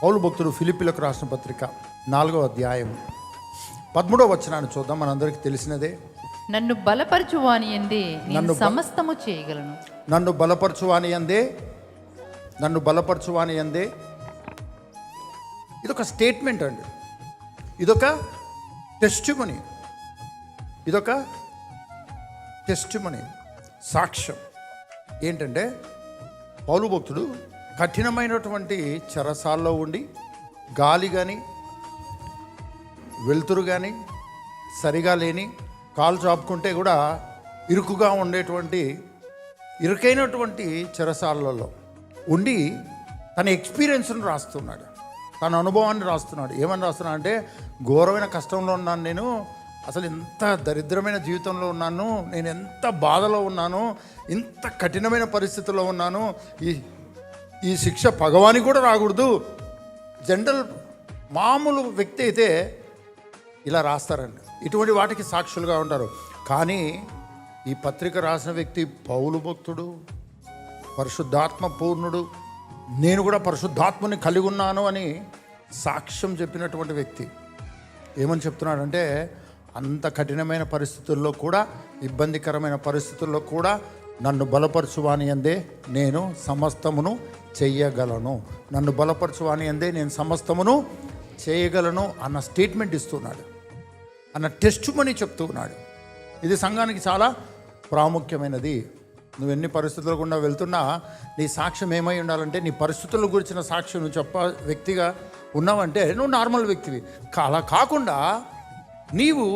పౌలు భక్తుడు ఫిలిపిలకు రాసిన పత్రిక నాలుగో అధ్యాయం పదమూడవ వచనాన్ని చూద్దాం. మనందరికీ తెలిసినదే నన్ను బలపరచువాని ఎందే నేను నన్ను సమస్తము చేయగలను. నన్ను బలపరచువాని అందే నన్ను బలపరచువాని అందే ఇదొక స్టేట్మెంట్ అండి. ఇదొక టెస్టిమనీ. ఇదొక టెస్టిమనీ సాక్ష్యం. ఏంటంటే పౌలు భక్తుడు కఠినమైనటువంటి చెరసాల్లో ఉండి గాలి కానీ వెలుతురు కానీ సరిగా లేని కాలు చాపుకుంటే కూడా ఇరుకుగా ఉండేటువంటి ఇరుకైనటువంటి చెరసాలలో ఉండి తన ఎక్స్పీరియన్స్ను రాస్తున్నాడు. తన అనుభవాన్ని రాస్తున్నాడు. ఏమని రాస్తున్నాడు అంటే ఘోరమైన కష్టంలో ఉన్నాను నేను. అసలు ఎంత దరిద్రమైన జీవితంలో ఉన్నాను. నేను ఎంత బాధలో ఉన్నాను. ఇంత కఠినమైన పరిస్థితుల్లో ఉన్నాను. ఈ ఈ శిక్ష పగవానికి కూడా రాకూడదు. జనరల్ మామూలు వ్యక్తి అయితే ఇలా రాస్తారండి. ఇటువంటి వాటికి సాక్షులుగా ఉంటారు. కానీ ఈ పత్రిక రాసిన వ్యక్తి పౌలు భక్తుడు పరిశుద్ధాత్మ పూర్ణుడు నేను కూడా పరిశుద్ధాత్మని కలిగి ఉన్నాను అని సాక్ష్యం చెప్పినటువంటి వ్యక్తి. ఏమని చెప్తున్నాడంటే అంత కఠినమైన పరిస్థితుల్లో కూడా ఇబ్బందికరమైన పరిస్థితుల్లో కూడా నన్ను బలపరచువాని అందే నేను సమస్తమును చెయ్యగలను నన్ను బలపరచువాని అందే నేను సమస్తమును చేయగలను అన్న స్టేట్మెంట్ ఇస్తున్నాడు. అన్న టెస్ట్ మనీ చెప్తూ ఉన్నాడు ఇది సంఘానికి చాలా ప్రాముఖ్యమైనది. నువ్వు ఎన్ని పరిస్థితులు గుండా వెళ్తున్నా నీ సాక్ష్యం ఏమై ఉండాలంటే నీ పరిస్థితుల గురించిన సాక్ష్యం నువ్వు చెప్ప వ్యక్తిగా ఉన్నావంటే నువ్వు నార్మల్ వ్యక్తివి. అలా కాకుండా నీవు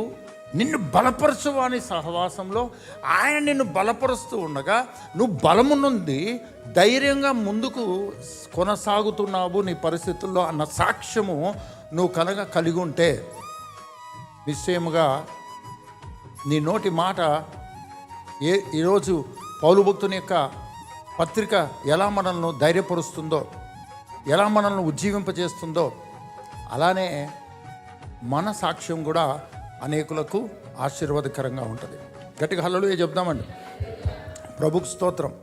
నిన్ను బలపరచువాని సహవాసంలో ఆయన నిన్ను బలపరుస్తూ ఉండగా నువ్వు బలమునుంది ధైర్యంగా ముందుకు కొనసాగుతున్నావు నీ పరిస్థితుల్లో అన్న సాక్ష్యము నువ్వు కనుక కలిగి ఉంటే నిశ్చయముగా నీ నోటి మాట ఏ ఈరోజు పౌలు భక్తుని యొక్క పత్రిక ఎలా మనల్ని ధైర్యపరుస్తుందో ఎలా మనల్ని ఉజ్జీవింపజేస్తుందో అలానే మన సాక్ష్యం కూడా అనేకులకు ఆశీర్వాదకరంగా ఉంటుంది. గట్టిగా హల్లుయే చెప్దామండి. ప్రభుకు స్తోత్రం.